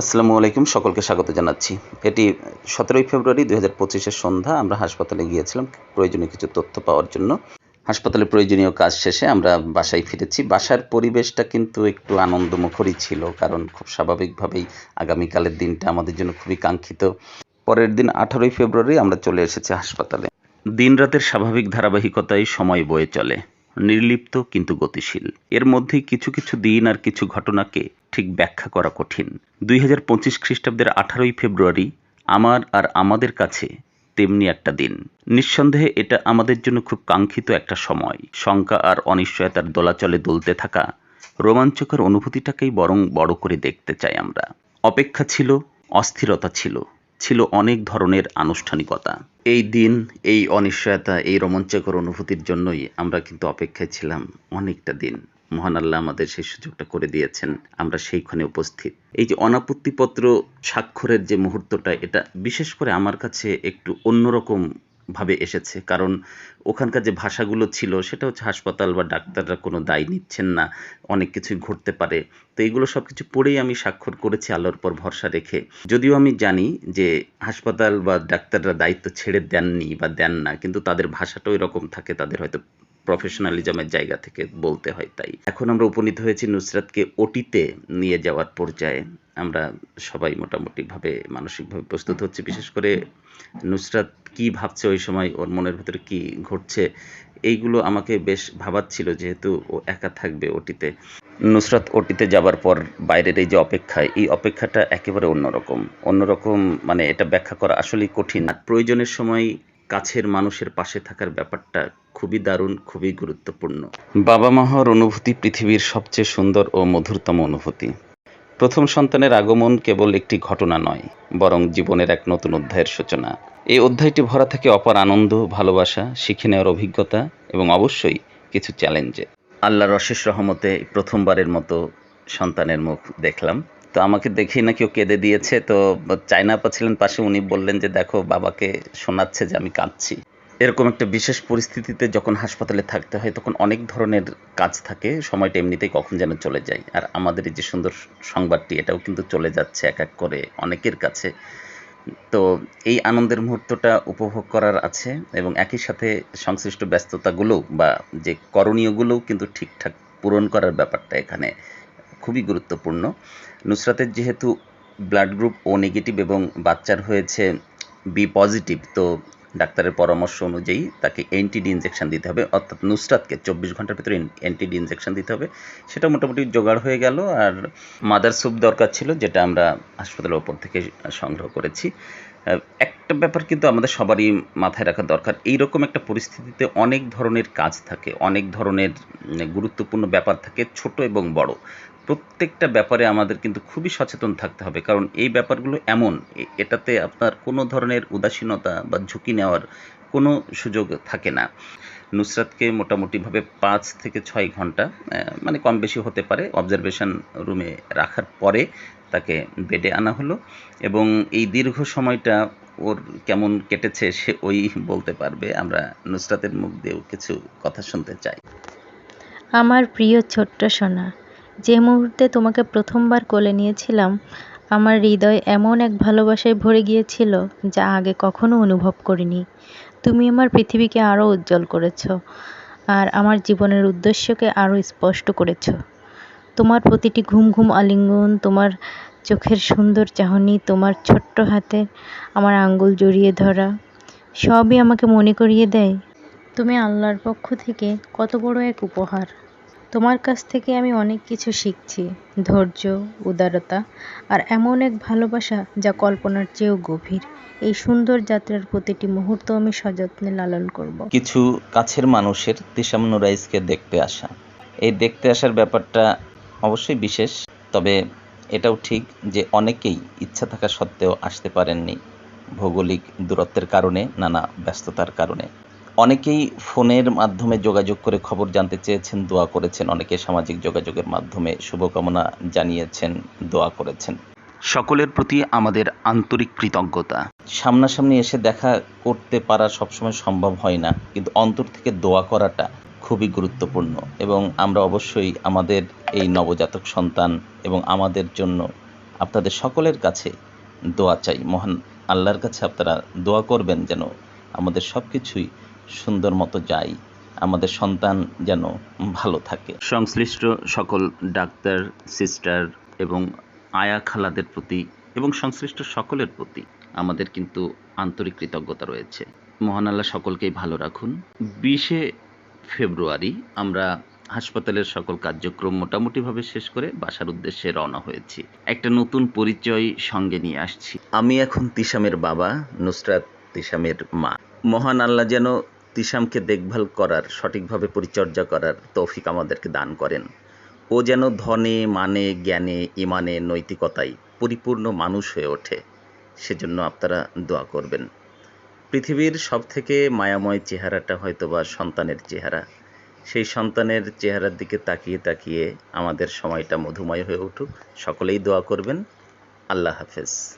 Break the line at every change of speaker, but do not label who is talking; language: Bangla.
আসসালামু আলাইকুম, সকলকে স্বাগত জানাচ্ছি। এটি সতেরোই ফেব্রুয়ারি দুই হাজার পঁচিশের সন্ধ্যা। আমরা হাসপাতালে গিয়েছিলাম প্রয়োজনীয় কিছু তথ্য পাওয়ার জন্য। হাসপাতালে প্রয়োজনীয় কাজ শেষে আমরা বাসায় ফিরেছি। বাসার পরিবেশটা কিন্তু একটু আনন্দমুখরই ছিল, কারণ খুব স্বাভাবিকভাবেই আগামীকালের দিনটা আমাদের জন্য খুবই কাঙ্ক্ষিত। পরের দিন আঠারোই ফেব্রুয়ারি আমরা চলে এসেছি হাসপাতালে। দিন রাতের স্বাভাবিক ধারাবাহিকতায় সময় বয়ে চলে। নির্লিপ্ত কিন্তু গতিশীল। এর মধ্যে কিছু কিছু দিন আর কিছু ঘটনাকে ঠিক ব্যাখ্যা করা কঠিন। দুই হাজার পঁচিশ খ্রিস্টাব্দের আঠারোই ফেব্রুয়ারি আমার আর আমাদের কাছে তেমনি একটা দিন। নিঃসন্দেহে এটা আমাদের জন্য খুব কাঙ্ক্ষিত একটা সময়। শঙ্কা আর অনিশ্চয়তার দোলাচলে দুলতে থাকা রোমাঞ্চকর অনুভূতিটাকেই বরং বড় করে দেখতে চাই আমরা। অপেক্ষা ছিল, অস্থিরতা ছিল। ছিল অনেক ধরনের আনুষ্ঠানিকতা। এই দিন, এই অনিশ্চয়তা, এই রোমাঞ্চকর অনুভূতির জন্যই আমরা কিন্তু অপেক্ষায় ছিলাম অনেকটা দিন। মহান আল্লাহ আমাদের সেই সুযোগটা করে দিয়েছেন, আমরা সেইখানে উপস্থিত। এই যে অনাপত্তিপত্র স্বাক্ষরের যে মুহূর্তটা, এটা বিশেষ করে আমার কাছে একটু অন্যরকম ভাবে এসেছে। কারণ ওখানকার যে ভাষাগুলো ছিল, সেটা হচ্ছে হাসপাতাল বা ডাক্তাররা কোনো দায় নিচ্ছেন না, অনেক কিছুই ঘটতে পারে। তো এগুলো সব কিছু পড়েই আমি স্বাক্ষর করেছি আলোর পর ভরসা রেখে। যদিও আমি জানি যে হাসপাতাল বা ডাক্তাররা দায়িত্ব ছেড়ে দেননি বা দেন না, কিন্তু তাদের ভাষাটাও এরকম থাকে, তাদের হয়তো প্রফেশনালিজমের জায়গা থেকে বলতে হয় তাই। এখন আমরা উপনীত হয়েছি নুসরাতকে ওটিতে নিয়ে যাওয়ার পর্যায়ে। আমরা সবাই মোটামুটিভাবে মানসিকভাবে প্রস্তুত হচ্ছে। বিশেষ করে নুসরাত কি ভাবছে ওই সময়, ওর মনের ভেতরে কি ঘটছে, এইগুলো আমাকে বেশ ভাবাচ্ছিল যেহেতু ও একা থাকবে ওটিতে। নুসরাত ওটিতে যাবার পর বাইরের এই যে অপেক্ষা এই অপেক্ষাটা একেবারে অন্যরকম। অন্যরকম মানে এটা ব্যাখ্যা করা আসলেই কঠিন। প্রয়োজনের সময় কাছের মানুষের পাশে থাকার ব্যাপারটা খুবই দারুণ, খুবই গুরুত্বপূর্ণ। বাবা মা হওয়ার অনুভূতি পৃথিবীর সবচেয়ে সুন্দর ও মধুরতম অনুভূতি। প্রথম সন্তানের আগমন কেবল একটি ঘটনা নয়, বরং জীবনের এক নতুন অধ্যায়ের সূচনা। এই অধ্যায়টি ভরা থাকে অপার আনন্দ, ভালোবাসা, শিখে নেওয়ার অভিজ্ঞতা এবং অবশ্যই কিছু চ্যালেঞ্জে। আল্লাহর অশেষ রহমতে প্রথমবারের মতো সন্তানের মুখ দেখলাম। তো আমাকে দেখেই নাকি ও কেঁদে দিয়েছে। তো চায়না আপা ছিলেন পাশে, উনি বললেন যে, দেখো, বাবাকে শোনাচ্ছে যে আমি কাঁদছি। এরকম একটা বিশেষ পরিস্থিতিতে যখন হাসপাতালে থাকতে হয়, তখন অনেক ধরনের কাজ থাকে। সময়টা এমনিতেই কখন যেন চলে যায়। আর আমাদের এই যে সুন্দর সংবাদটি, এটাও কিন্তু চলে যাচ্ছে এক এক করে অনেকের কাছে। তো এই আনন্দের মুহূর্তটা উপভোগ করার আছে এবং একই সাথে সংশ্লিষ্ট ব্যস্ততাগুলোও বা যে করণীয়গুলোও কিন্তু ঠিকঠাক পূরণ করার ব্যাপারটা এখানে খুবই গুরুত্বপূর্ণ। নুসরাতের যেহেতু ব্লাড গ্রুপ ও নেগেটিভ এবং বাচ্চার হয়েছে বি পজিটিভ তো ডাক্তারের পরামর্শ অনুযায়ী তাকে এনটিডি ইনজেকশন দিতে হবে। অর্থাৎ নুসরাতকে চব্বিশ ঘণ্টার ভিতরে এনটিডি ইনজেকশন দিতে হবে। সেটা মোটামুটি জোগাড় হয়ে গেল আর মাদার স্যুপ দরকার ছিল, যেটা আমরা হাসপাতালের ওপর থেকে সংগ্রহ করেছি। একটা ব্যাপার কিন্তু আমাদের সবারই মাথায় রাখা দরকার। এইরকম একটা পরিস্থিতিতে অনেক ধরনের কাজ থাকে, অনেক ধরনের গুরুত্বপূর্ণ ব্যাপার থাকে, ছোট এবং বড়। প্রত্যেকটা ব্যাপারে আমাদের কিন্তু খুবই সচেতন থাকতে হবে। কারণ এই ব্যাপারগুলো এমন এটাতে আপনার কোনো ধরনের উদাসীনতা বা ঝুঁকি নেওয়ার কোনো সুযোগ থাকে না। নুসরাতকে মোটামুটিভাবে পাঁচ থেকে ছয় ঘণ্টা মানে কম বেশি হতে পারে অবজারভেশন রুমে রাখার পরে তাকে বেডে আনা হলো এবং এই দীর্ঘ সময়টা ওর কেমন কেটেছে সে ওই বলতে পারবে। আমরা নুসরাতের মুখ দিয়েও কিছু কথা শুনতে চাই।
আমার প্রিয় ছোট্ট সোনা যে মুহূর্তে তোমাকে প্রথমবার কোলে নিয়েছিলাম, আমার হৃদয় এমন এক ভালোবাসায় ভরে গিয়েছিল যা আগে কখনো অনুভব করিনি। তুমি আমার পৃথিবীকে আরও উজ্জ্বল করেছ আর আমার জীবনের উদ্দেশ্যকে আরও স্পষ্ট করেছ। তোমার প্রতিটি ঘুম ঘুম আলিঙ্গন, তোমার চোখের সুন্দর চাহনি, তোমার ছোট্ট হাতে আমার আঙ্গুল জড়িয়ে ধরা, সবই আমাকে মনে করিয়ে দেয়। তুমি আল্লাহর পক্ষ থেকে কত বড় এক উপহার। তোমার কাছ থেকে আমি অনেক কিছু শিখছি, ধৈর্য, উদারতা আর এমন এক ভালোবাসা যা কল্পনার চেয়েও গভীর। এই সুন্দর যাত্রার প্রতিটি মুহূর্ত আমি সযত্নে লালন করব।
কিছু কাছের মানুষের তিসাম নুরাইজকে দেখতে আসা। এই দেখতে আসার ব্যাপারটা অবশ্যই বিশেষ, তবে এটাও ঠিক যে অনেকেই ইচ্ছা থাকা সত্ত্বেও আসতে পারেননি। ভৌগোলিক দূরত্বের কারণে, নানা ব্যস্ততার কারণে। অনেকেই ফোনের মাধ্যমে যোগাযোগ করে খবর জানতে চেয়েছেন দোয়া করেছেন। অনেকে সামাজিক যোগাযোগের মাধ্যমে শুভকামনা জানিয়েছেন দোয়া করেছেন। সকলের প্রতি আমাদের আন্তরিক কৃতজ্ঞতা। সামনাসামনি এসে দেখা করতে পারা সবসময় সম্ভব হয় না কিন্তু অন্তর থেকে দোয়া করাটা খুবই গুরুত্বপূর্ণ এবং আমরা অবশ্যই আমাদের এই নবজাতক সন্তান এবং আমাদের জন্য আপনাদের সকলের কাছে দোয়া চাই। মহান আল্লাহর কাছে আপনারা দোয়া করবেন যেন আমাদের সব কিছুই সুন্দর মতো যাই। আমাদের সন্তান যেন ভালো থাকে। সংশ্লিষ্ট সকল ডাক্তার, সিস্টার এবং আয়া খালাদের প্রতি এবং সংশ্লিষ্ট সকলের প্রতি আমাদের কিন্তু আন্তরিক কৃতজ্ঞতা রয়েছে। মহান আল্লাহ সকলকেই ভালো রাখুন। বিশে ফেব্রুয়ারি আমরা হাসপাতালের সকল কার্যক্রম মোটামুটিভাবে শেষ করে বাসার উদ্দেশ্যে রওনা হয়েছি। একটা নতুন পরিচয় সঙ্গে নিয়ে আসছি। আমি এখন তিশামের বাবা, নুসরাত তিশামের মা। মহান আল্লাহ যেন তিশামকে দেখভাল করার, সঠিকভাবে পরিচর্যা করার তৌফিক আমাদেরকে দান করেন। ও যেন ধনে মানে জ্ঞানে, ইমানে, নৈতিকতায় পরিপূর্ণ মানুষ হয়ে ওঠে, সেজন্য আপনারা দোয়া করবেন। পৃথিবীর সব থেকে মায়াময় চেহারাটা হয়তো বা সন্তানের চেহারা। সেই সন্তানের চেহারার দিকে তাকিয়ে তাকিয়ে আমাদের সময়টা মধুময় হয়ে উঠুক। সকলেই দোয়া করবেন। আল্লাহ হাফেজ।